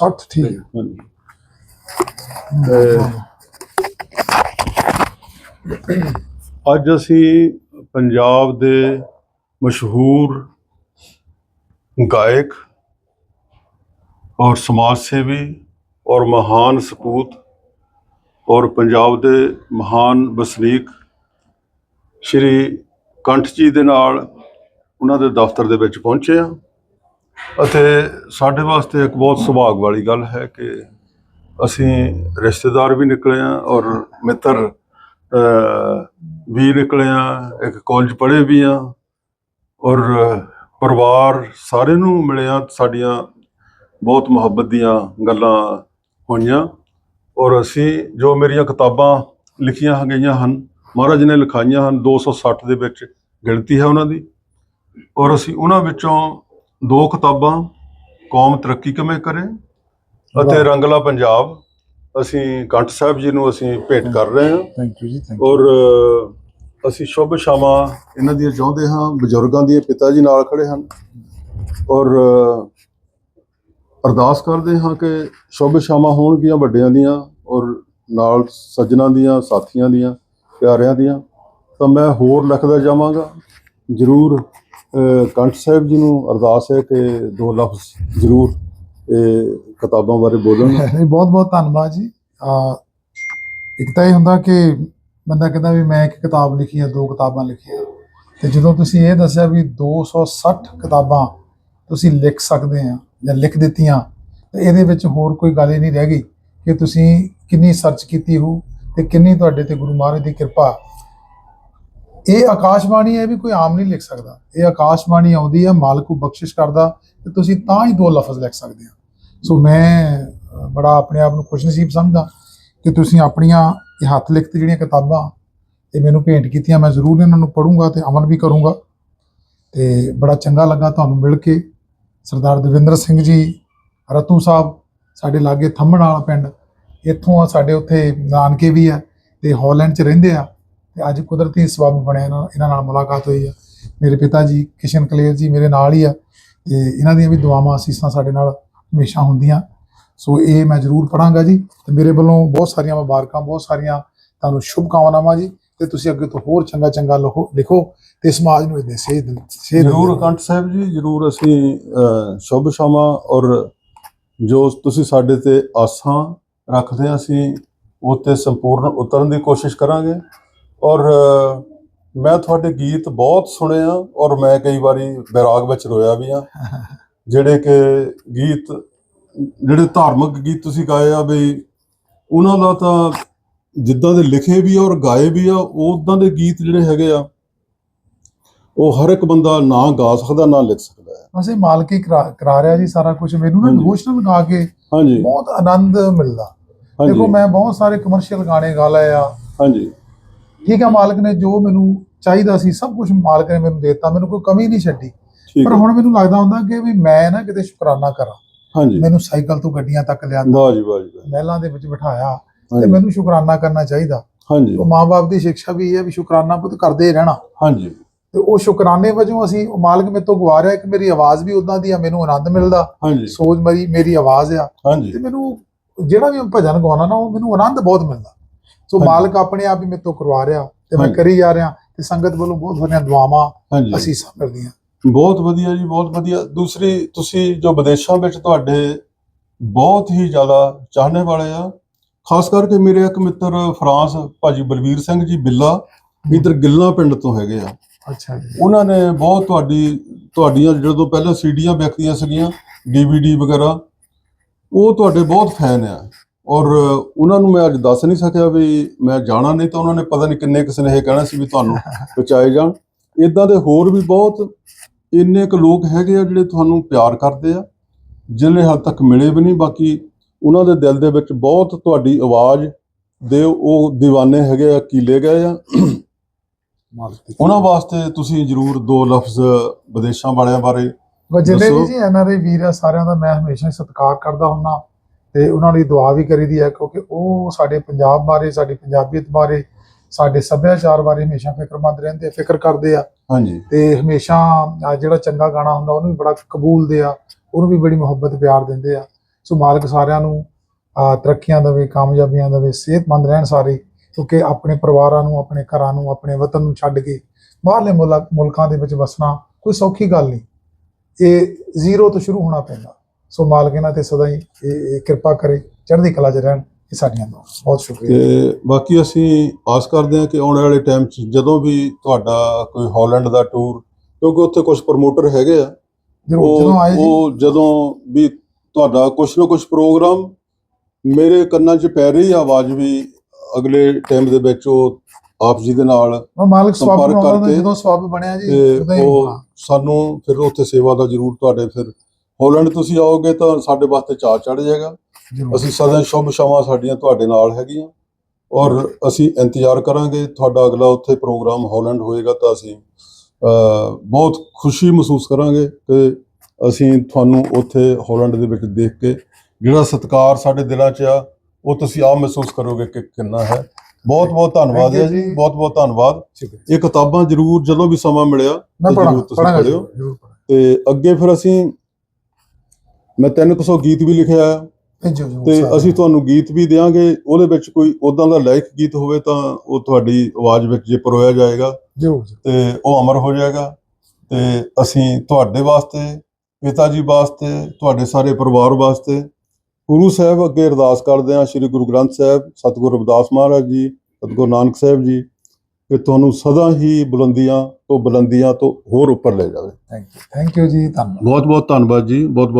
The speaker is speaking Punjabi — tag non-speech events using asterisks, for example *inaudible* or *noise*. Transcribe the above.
260 ਠੀਕ ਹੈ। ਹਾਂਜੀ। ਤੇ ਅੱਜ ਅਸੀਂ ਪੰਜਾਬ ਦੇ ਮਸ਼ਹੂਰ ਗਾਇਕ ਔਰ ਸਮਾਜ ਸੇਵੀ ਔਰ ਮਹਾਨ ਸਪੂਤ ਔਰ ਪੰਜਾਬ ਦੇ ਮਹਾਨ ਵਸਨੀਕ ਸ਼੍ਰੀ ਕੰਠ ਜੀ ਦੇ ਨਾਲ ਉਹਨਾਂ ਦੇ ਦਫ਼ਤਰ ਦੇ ਵਿੱਚ ਪਹੁੰਚੇ ਹਾਂ। ਅਤੇ ਸਾਡੇ ਵਾਸਤੇ ਇੱਕ ਬਹੁਤ ਸੁਭਾਗ ਵਾਲੀ ਗੱਲ ਹੈ ਕਿ ਅਸੀਂ ਰਿਸ਼ਤੇਦਾਰ ਵੀ ਨਿਕਲੇ ਆ ਔਰ ਮਿੱਤਰ ਵੀ ਨਿਕਲੇ ਆ ਇੱਕ ਕਾਲਜ ਪੜ੍ਹੇ ਵੀ ਆ ਔਰ ਪਰਿਵਾਰ ਸਾਰੇ ਨੂੰ ਮਿਲਿਆ ਸਾਡੀਆਂ ਬਹੁਤ ਮੁਹੱਬਤ ਦੀਆਂ ਗੱਲਾਂ ਹੋਈਆਂ ਔਰ ਅਸੀਂ ਜੋ ਮੇਰੀਆਂ ਕਿਤਾਬਾਂ ਲਿਖੀਆਂ ਗਈਆਂ ਹਨ, ਮਹਾਰਾਜ ਨੇ ਲਿਖਾਈਆਂ ਹਨ 260 ਦੇ ਵਿੱਚ ਗਿਣਤੀ ਹੈ ਉਹਨਾਂ ਦੀ ਔਰ ਅਸੀਂ ਉਹਨਾਂ ਵਿੱਚੋਂ ਦੋ ਕਿਤਾਬਾਂ ਕੌਮ ਤਰੱਕੀ ਕਿਵੇਂ ਕਰੇ ਅਤੇ ਰੰਗਲਾ ਪੰਜਾਬ। ਅਸੀਂ ਕੰਠ ਸਾਹਿਬ ਜੀ ਨੂੰ ਅਸੀਂ ਭੇਟ ਕਰ ਰਹੇ ਹਾਂ। ਥੈਂਕ ਯੂ ਜੀ ਥੈਂਕ ਔਰ ਅਸੀਂ ਸ਼ੁਭ ਸ਼ਾਮਾਂ ਇਹਨਾਂ ਦੀਆਂ ਚਾਹੁੰਦੇ ਹਾਂ ਬਜ਼ੁਰਗਾਂ ਦੇ ਪਿਤਾ ਜੀ ਨਾਲ ਖੜੇ ਹਨ। ਔਰ ਅਰਦਾਸ ਕਰਦੇ ਹਾਂ ਕਿ ਸ਼ੁਭ ਸ਼ਾਮਾਂ ਹੋਣਗੀਆਂ ਵੱਡਿਆਂ ਦੀਆਂ ਔਰ ਨਾਲ ਸੱਜਣਾ ਦੀਆਂ ਸਾਥੀਆਂ ਦੀਆਂ ਪਿਆਰਿਆਂ ਦੀਆਂ। ਤਾਂ ਮੈਂ ਹੋਰ ਲਿਖਦਾ ਜਾਵਾਂਗਾ। ਜ਼ਰੂਰ ਕੰਠ ਸਾਹਿਬ ਜੀ ਨੂੰ ਅਰਦਾਸ ਹੈ ਕਿ ਦੋ ਲਫ਼ਜ਼ ਜ਼ਰੂਰ ਕਿਤਾਬਾਂ ਬਾਰੇ ਬੋਲਣ। *laughs* ਨਹੀਂ, ਬਹੁਤ ਬਹੁਤ ਧੰਨਵਾਦ ਜੀ। ਇੱਕ ਤਾਂ ਇਹ ਹੁੰਦਾ ਕਿ ਬੰਦਾ ਕਹਿੰਦਾ ਵੀ ਮੈਂ ਇੱਕ ਕਿਤਾਬ ਲਿਖੀ ਆ, ਦੋ ਕਿਤਾਬਾਂ ਲਿਖੀਆਂ। ਤੇ ਜਦੋਂ ਤੁਸੀਂ ਇਹ ਦੱਸਿਆ ਵੀ 260 ਕਿਤਾਬਾਂ ਤੁਸੀਂ ਲਿਖ ਸਕਦੇ ਆ ਜਾਂ ਲਿਖ ਦਿੱਤੀਆਂ, ਤੇ ਇਹਦੇ ਵਿੱਚ ਹੋਰ ਕੋਈ ਗੱਲ ਹੀ ਨਹੀਂ ਰਹਿ ਗਈ ਕਿ ਤੁਸੀਂ ਕਿੰਨੀ ਸਰਚ ਕੀਤੀ ਹੋ ਤੇ ਕਿੰਨੀ ਤੁਹਾਡੇ ਤੇ ਗੁਰੂ ਮਹਾਰਾਜ ਦੀ ਕਿਰਪਾ ਇਹ ਆਕਾਸ਼ਬਾਣੀ ਹੈ ਵੀ ਕੋਈ ਆਮ ਨਹੀਂ ਲਿਖ ਸਕਦਾ। ਇਹ ਆਕਾਸ਼ਬਾਣੀ ਆਉਂਦੀ ਹੈ, ਮਾਲਕ ਨੂੰ ਬਖਸ਼ਿਸ਼ ਕਰਦਾ ਤੇ ਤੁਸੀਂ ਤਾਂ ਹੀ ਦੋ ਲਫ਼ਜ਼ ਲਿਖ ਸਕਦੇ ਆ ਸੋ ਮੈਂ ਬੜਾ ਆਪਣੇ ਆਪ ਨੂੰ ਖੁਸ਼ਨਸੀਬ ਸਮਝਦਾ ਕਿ ਤੁਸੀਂ ਆਪਣੀਆਂ ਇਹ ਹੱਥ ਲਿਖਤ ਜਿਹੜੀਆਂ ਕਿਤਾਬਾਂ, ਇਹ ਮੈਨੂੰ ਭੇਂਟ ਕੀਤੀਆਂ, ਮੈਂ ਜ਼ਰੂਰ ਇਹਨਾਂ ਨੂੰ ਪੜੂੰਗਾ ਤੇ ਅਮਲ ਵੀ ਕਰੂੰਗਾ। ਤੇ ਬੜਾ ਚੰਗਾ ਲੱਗਾ ਤੁਹਾਨੂੰ ਮਿਲ ਕੇ। ਸਰਦਾਰ ਦਵਿੰਦਰ ਸਿੰਘ ਜੀ, ਰਤੂ ਸਾਹਿਬ, ਸਾਡੇ ਲਾਗੇ ਥੰਮਣ ਵਾਲਾ ਪਿੰਡ, ਇੱਥੋਂ ਆ, ਸਾਡੇ ਉੱਥੇ ਨਾਨਕੇ ਵੀ ਆ ਤੇ ਹਾਲੈਂਡ 'ਚ ਰਹਿੰਦੇ ਆ। ਤੇ ਅੱਜ ਕੁਦਰਤੀ ਸਬਬ ਬਣਿਆ ਇਹਨਾਂ ਇਹਨਾਂ ਨਾਲ ਮੁਲਾਕਾਤ ਹੋਈ ਆ। ਮੇਰੇ ਪਿਤਾ ਜੀ ਕਿਸ਼ਨ ਕਲੇਰ ਜੀ ਮੇਰੇ ਨਾਲ ਹੀ ਆ ਤੇ ਇਹਨਾਂ ਦੀਆਂ ਵੀ ਦੁਆਵਾਂ ਅਸੀਸਾਂ ਸਾਡੇ ਨਾਲ ਹਮੇਸ਼ਾ ਹੁੰਦੀਆਂ। ਸੋ ਇਹ ਮੈਂ ਜ਼ਰੂਰ ਪੜਾਂਗਾ ਜੀ ਤੇ ਮੇਰੇ ਵੱਲੋਂ ਬਹੁਤ ਸਾਰੀਆਂ ਮੁਬਾਰਕਾਂ ਬਹੁਤ ਸਾਰੀਆਂ ਤੁਹਾਨੂੰ ਸ਼ੁਭ ਕਾਮਨਾਵਾਂ ਜੀ ਤੇ ਤੁਸੀਂ ਅੱਗੇ ਤੋਂ ਹੋਰ ਚੰਗਾ ਚੰਗਾ ਲਿਖੋ ਲਿਖੋ ਤੇ ਸਮਾਜ ਨੂੰ ਇਹਦੇ ਸੇਧ ਸੇਧ ਜ਼ਰੂਰ। ਕੰਠ ਸਾਹਿਬ ਜੀ ਜ਼ਰੂਰ ਅਸੀਂ ਸ਼ੁਭ ਸ਼ਾਮਾਂ ਔਰ ਜੋ ਤੁਸੀਂ ਸਾਡੇ ਤੇ ਆਸਾਂ ਰੱਖਦੇ ਹਾਂ ਅਸੀਂ ਉਹ ਤੇ ਸੰਪੂਰਨ ਉਤਰਨ ਦੀ ਕੋਸ਼ਿਸ਼ ਕਰਾਂਗੇ। ਔਰ ਮੈਂ ਤੁਹਾਡੇ ਗੀਤ ਬਹੁਤ ਸੁਣੇ ਆ ਔਰ ਮੈਂ ਕਈ ਵਾਰੀ ਬੈਰਾਗ ਵਿੱਚ ਰੋਇਆ ਵੀ ਆ। *laughs* ਜਿਹੜੇ ਕਿ ਗੀਤ ਜਿਹੜੇ ਧਾਰਮਿਕ ਗੀਤ ਤੁਸੀਂ ਗਾਏ ਆ ਬਈ ਉਹਨਾਂ ਦਾ ਤਾਂ ਜਿੱਦਾਂ ਦੇ ਲਿਖੇ ਵੀ ਆ ਔਰ ਗਾਏ ਵੀ ਆ ਉਦਾਂ ਦੇ ਗੀਤ ਜਿਹੜੇ ਹੈਗੇ ਆ ਉਹ ਹਰ ਇੱਕ ਬੰਦਾ ਨਾ ਗਾ ਸਕਦਾ ਨਾ ਲਿਖ ਸਕਦਾ ਹੈ। ਇਹ ਮਾਲਕ ਕਰਾ ਰਿਹਾ ਜੀ ਸਾਰਾ ਕੁਝ ਮੈਨੂੰ ਨਾ। ਡਿਵੋਸ਼ਨਲ ਗਾ ਕੇ ਹਾਂਜੀ। ਬਹੁਤ ਆਨੰਦ ਮਿਲਦਾ। ਦੇਖੋ ਮੈਂ ਬਹੁਤ ਸਾਰੇ ਕਮਰਸ਼ੀਅਲ ਗਾਣੇ ਗਾ ਲਏ ਆ। ਹਾਂਜੀ। ਠੀਕ ਹੈ ਮਾਲਕ ਨੇ ਜੋ ਮੈਨੂੰ ਚਾਹੀਦਾ ਸੀ ਸਭ ਕੁਝ ਮਾਲਕ ਨੇ ਮੈਨੂੰ ਦਿੱਤਾ ਮੈਨੂੰ ਕੋਈ ਕਮੀ ਨਹੀਂ ਛੱਡੀ। ਪਰ ਹੁਣ ਮੈਨੂੰ ਲੱਗਦਾ ਹੁੰਦਾ ਕਿ ਵੀ ਮੈਂ ਨਾ ਕਿਤੇ ਸ਼ੁਕਰਾਨਾ ਕਰਾਂ। ਹਾਂਜੀ। ਮੈਨੂੰ ਸਾਈਕਲ ਤੋਂ ਗੱਡੀਆਂ ਤੱਕ ਲਿਆਂਦਾ। ਵਾਹ ਜੀ ਵਾਹ ਜੀ। ਮਹਿਲਾਂ ਦੇ ਵਿੱਚ ਬਿਠਾਇਆ ਤੇ ਮੈਨੂੰ ਸ਼ੁਕਰਾਨਾ ਕਰਨਾ ਚਾਹੀਦਾ। ਹਾਂਜੀ। ਉਹ ਮਾਂ-ਬਾਪ ਦੀ ਸਿੱਖਿਆ ਵੀ ਇਹ ਹੈ ਵੀ ਸ਼ੁਕਰਾਨਾ ਪੁੱਤ ਕਰਦੇ ਹੀ ਰਹਿਣਾ। ਹਾਂਜੀ। ਤੇ ਉਹ ਸ਼ੁਕਰਾਨੇ ਵਜੋਂ ਅਸੀਂ ਉਹ ਮਾਲਕ ਮੇਰੇ ਤੋਂ ਗਵਾ ਰਿਹਾ ਕਿ ਮੇਰੀ ਆਵਾਜ਼ ਵੀ ਉਦਾਂ ਦੀ ਆ ਮੈਨੂੰ ਆਨੰਦ ਮਿਲਦਾ। ਹਾਂਜੀ। ਸੋਚ ਮੇਰੀ ਮੇਰੀ ਆਵਾਜ਼ ਆ। ਤੇ ਮੈਨੂੰ ਜਿਹੜਾ ਵੀ ਭਜਨ ਗਾਉਣਾ ਨਾ ਉਹ ਮੈਨੂੰ ਆਨੰਦ ਬਹੁਤ ਮਿਲਦਾ। ਸੋ। ਮਾਲਕ ਆਪਣੇ ਆਪ ਹੀ ਮੇਰੇ ਤੋਂ ਕਰਵਾ ਰਿਹਾ ਤੇ ਮੈਂ। ਕਰੀ ਜਾ ਰਿਹਾ ਤੇ ਸੰਗਤ ਵੱਲੋਂ ਬਹੁਤ ਸਾਰੀਆਂ ਦੁਆਵਾਂ ਅਸੀਸਾਂ ਮਿਲਦੀਆਂ ਬਹੁਤ ਵਧੀਆ ਜੀ ਬਹੁਤ ਵਧੀਆ। ਦੂਸਰੀ ਤੁਸੀਂ ਜੋ ਵਿਦੇਸ਼ਾਂ ਵਿੱਚ ਤੁਹਾਡੇ ਬਹੁਤ ਹੀ ਜ਼ਿਆਦਾ ਚਾਹਨੇ ਵਾਲੇ ਆ ਖਾਸ ਕਰਕੇ ਮੇਰੇ ਇੱਕ ਮਿੱਤਰ ਫਰਾਂਸ ਭਾਜੀ ਬਲਵੀਰ ਸਿੰਘ ਜੀ ਬਿੱਲਾ ਇਧਰ ਗਿੱਲਾਂ ਪਿੰਡ ਤੋਂ ਹੈਗੇ ਆ। ਅੱਛਾ ਜੀ। ਉਹਨਾਂ ਨੇ ਬਹੁਤ ਤੁਹਾਡੀ ਤੁਹਾਡੀਆਂ ਜਦੋਂ ਪਹਿਲਾਂ ਸੀਡੀਆਂ ਵਿਕਦੀਆਂ ਸੀਗੀਆਂ ਡੀਵੀਡੀ ਵਗੈਰਾ ਉਹ ਤੁਹਾਡੇ ਬਹੁਤ ਫੈਨ ਆ। ਔਰ ਉਹਨਾਂ ਨੂੰ ਮੈਂ ਅੱਜ ਦੱਸ ਨਹੀਂ ਸਕਿਆ ਵੀ ਮੈਂ ਜਾਣਾ ਨਹੀਂ ਤਾਂ ਉਹਨਾਂ ਨੇ ਪਤਾ ਨਹੀਂ ਕਿੰਨੇ ਕੁ ਸੁਨੇਹੇ ਕਹਿਣਾ ਸੀ ਵੀ ਤੁਹਾਨੂੰ *laughs* ਪਹੁੰਚਾਏ ਜਾਣ। ਇਦਾਂ ਦੇ ਹੋਰ ਵੀ ਬਹੁਤ ਇੰਨੇ ਕੁ ਲੋਕ ਹੈਗੇ ਆ ਜਿਹੜੇ ਤੁਹਾਨੂੰ ਪਿਆਰ ਕਰਦੇ ਆ ਜਿਹੜੇ ਹਾਲ ਤੱਕ ਮਿਲੇ ਵੀ ਨਹੀਂ। ਬਾਕੀ ਉਹਨਾਂ ਦੇ ਦਿਲ ਦੇ ਵਿੱਚ ਬਹੁਤ ਤੁਹਾਡੀ ਆਵਾਜ਼ ਦੇ ਉਹ دیਵਾਨੇ ਹੈਗੇ ਆ ਕੀਲੇ ਗਏ ਆ। ਉਹਨਾਂ ਵਾਸਤੇ ਤੁਸੀਂ ਜਰੂਰ ਦੋ ਲਫ਼ਜ਼ ਵਿਦੇਸ਼ਾਂ ਵਾਲਿਆਂ ਬਾਰੇ ਵਾ ਜਿੰਨੇ ਦੱਸੋ। ਵੀ ਜੀ ਐਨਆਰਆਈ ਵੀਰ ਆ ਸਾਰਿਆਂ ਦਾ ਮੈਂ ਹਮੇਸ਼ਾ ਸਤਿਕਾਰ ਕਰਦਾ ਹੁੰਨਾ ਤੇ ਉਹਨਾਂ ਲਈ ਦੁਆ ਵੀ ਕਰੀਦੀ ਹੈ ਕਿਉਂਕਿ ਉਹ ਸਾਡੇ ਪੰਜਾਬ ਬਾਰੇ ਸਾਡੀ ਪੰਜਾਬੀਅਤ ਬਾਰੇ ਸਾਡੇ ਸੱਭਿਆਚਾਰ ਬਾਰੇ ਹਮੇਸ਼ਾ ਫਿਕਰਮੰਦ ਰਹਿੰਦੇ ਆ, ਫਿਕਰ ਕਰਦੇ ਆ। ਹਾਂਜੀ। ਤੇ ਹਮੇਸ਼ਾ ਆਹ ਜਿਹੜਾ ਚੰਗਾ ਗਾਣਾ ਹੁੰਦਾ ਉਹਨੂੰ ਵੀ ਬੜਾ ਕਬੂਲਦੇ ਆ ਉਹਨੂੰ ਵੀ ਬੜੀ ਮੁਹੱਬਤ ਪਿਆਰ ਦਿੰਦੇ ਆ। ਸੋ ਮਾਲਕ ਸਾਰਿਆਂ ਨੂੰ ਅਹ, ਤਰੱਕੀਆਂ ਦੇਵੇ ਕਾਮਯਾਬੀਆਂ ਦੇਵੇ ਸਿਹਤਮੰਦ ਰਹਿਣ ਸਾਰੇ ਕਿਉਂਕਿ ਆਪਣੇ ਪਰਿਵਾਰਾਂ ਨੂੰ ਆਪਣੇ ਘਰਾਂ ਨੂੰ ਆਪਣੇ ਵਤਨ ਨੂੰ ਛੱਡ ਕੇ ਬਾਹਰਲੇ ਮੁਲਕ ਮੁਲਕਾਂ ਦੇ ਵਿੱਚ ਵਸਣਾ ਕੋਈ ਸੌਖੀ ਗੱਲ ਨਹੀਂ। ਇਹ ਜ਼ੀਰੋ ਤੋਂ ਸ਼ੁਰੂ ਹੋਣਾ ਪੈਂਦਾ। ਸੋ ਮਾਲਕ ਇਹਨਾਂ ਤੇ ਸਦਾ ਹੀ ਇਹ ਕਿਰਪਾ ਕਰੇ ਚੜ੍ਹਦੀ ਕਲਾ 'ਚ ਰਹਿਣ ਇਹ ਸਾਡੀਆਂ ਦੁਆ ਬਹੁਤ ਸ਼ੁਕਰੀਆ। ਤੇ ਬਾਕੀ ਅਸੀਂ ਆਸ ਕਰਦੇ ਹਾਂ ਕਿ ਆਉਣ ਵਾਲੇ ਟਾਈਮ 'ਚ ਜਦੋਂ ਵੀ ਤੁਹਾਡਾ ਕੋਈ ਹਾਲੈਂਡ ਦਾ ਟੂਰ ਕਿਉਂਕਿ ਉੱਥੇ ਕੁਝ ਪ੍ਰਮੋਟਰ ਹੈਗੇ ਆ ਜਦੋਂ ਆਏ ਜੀ। ਉਹ ਜਦੋਂ ਵੀ ਤੁਹਾਡਾ ਕੁਛ ਨਾ ਕੁਛ ਪ੍ਰੋਗਰਾਮ ਮੇਰੇ ਕੰਨਾਂ 'ਚ ਪੈ ਰਹੀ ਆਵਾਜ਼ ਵੀ ਅਗਲੇ ਟਾਈਮ ਦੇ ਵਿੱਚ ਉਹ ਆਪ ਜੀ ਦੇ ਨਾਲ ਮਾਲਕ ਸਵਾਬ ਕਰਕੇ ਜਦੋਂ ਸਵਾਬ ਬਣਿਆ ਜੀ ਉਹ। ਸਾਨੂੰ ਫਿਰ ਉੱਥੇ ਸੇਵਾ ਦਾ ਜ਼ਰੂਰ ਤੁਹਾਡੇ ਫਿਰ ਹਾਲੈਂਡ ਤੁਸੀਂ ਆਓਗੇ ਤਾਂ ਸਾਡੇ ਵਾਸਤੇ ਚਾਅ ਚੜ ਜਾਏਗਾ। ਅਸੀਂ ਸਦਾ ਸ਼ੁਭ ਸ਼ਾਮਾਂ ਸਾਡੀਆਂ ਤੁਹਾਡੇ ਨਾਲ ਹੈਗੀਆਂ। ਔਰ ਅਸੀਂ ਇੰਤਜ਼ਾਰ ਕਰਾਂਗੇ ਤੁਹਾਡਾ ਅਗਲਾ ਉੱਥੇ ਪ੍ਰੋਗਰਾਮ ਹਾਲੈਂਡ ਹੋਏਗਾ ਤਾਂ ਅਸੀਂ ਬਹੁਤ ਖੁਸ਼ੀ ਮਹਿਸੂਸ ਕਰਾਂਗੇ ਕਿ ਅਸੀਂ ਤੁਹਾਨੂੰ ਉੱਥੇ ਹਾਲੈਂਡ ਦੇ ਵਿੱਚ ਦੇਖ ਕੇ ਜਿਹੜਾ ਸਤਿਕਾਰ ਸਾਡੇ ਦਿਲਾਂ 'ਚ ਆ ਉਹ ਤੁਸੀਂ ਆਪ ਮਹਿਸੂਸ ਕਰੋਗੇ ਕਿ ਕਿੰਨਾ ਹੈ। ਬਹੁਤ ਬਹੁਤ ਧੰਨਵਾਦ ਹੈ ਜੀ। ਬਹੁਤ ਬਹੁਤ ਧੰਨਵਾਦ। ਇਹ ਕਿਤਾਬਾਂ ਜ਼ਰੂਰ ਜਦੋਂ ਵੀ ਸਮਾਂ ਮਿਲਿਆ ਜ਼ਰੂਰ ਤੁਸੀਂ ਪੜ੍ਹਿਓ। ਤੇ ਅੱਗੇ ਫਿਰ ਅਸੀਂ ਮੈਂ 300 ਗੀਤ ਵੀ ਲਿਖਿਆ। ਆ ਭੇਜੋ ਤੇ ਅਸੀਂ। ਤੁਹਾਨੂੰ ਗੀਤ ਵੀ ਦੇਵਾਂਗੇ ਉਹਦੇ ਵਿੱਚ ਕੋਈ ਉਦਾਂ ਦਾ ਲਾਇਕ ਗੀਤ ਹੋਵੇ ਤਾਂ ਉਹ ਤੁਹਾਡੀ ਆਵਾਜ਼ ਵਿੱਚ ਜੇ ਪਰੋਇਆ ਜਾਏਗਾ ਜ਼ਰੂਰ। ਤੇ ਉਹ ਅਮਰ ਹੋ ਜਾਏਗਾ। ਤੇ ਅਸੀਂ ਤੁਹਾਡੇ ਵਾਸਤੇ ਪਿਤਾ ਜੀ ਵਾਸਤੇ ਤੁਹਾਡੇ ਸਾਰੇ ਪਰਿਵਾਰ ਵਾਸਤੇ ਗੁਰੂ ਸਾਹਿਬ ਅੱਗੇ ਅਰਦਾਸ ਕਰਦੇ ਹਾਂ। ਸ੍ਰੀ ਗੁਰੂ ਗ੍ਰੰਥ ਸਾਹਿਬ ਸਤਿਗੁਰੂ ਰਵਿਦਾਸ ਮਹਾਰਾਜ ਜੀ ਸਤਿਗੁਰੂ ਨਾਨਕ ਸਾਹਿਬ ਜੀ ਕਿ ਤੁਹਾਨੂੰ ਸਦਾ ਹੀ ਬੁਲੰਦੀਆਂ ਤੋਂ ਬੁਲੰਦੀਆਂ ਤੋਂ ਹੋਰ ਉੱਪਰ ਲੈ ਜਾਵੇ। ਥੈਂਕ ਯੂ ਥੈਂਕ ਯੂ ਜੀ ਧੰਨਵਾਦ। ਬਹੁਤ ਬਹੁਤ ਧੰਨਵਾਦ ਜੀ ਬਹੁਤ ਬਹੁਤ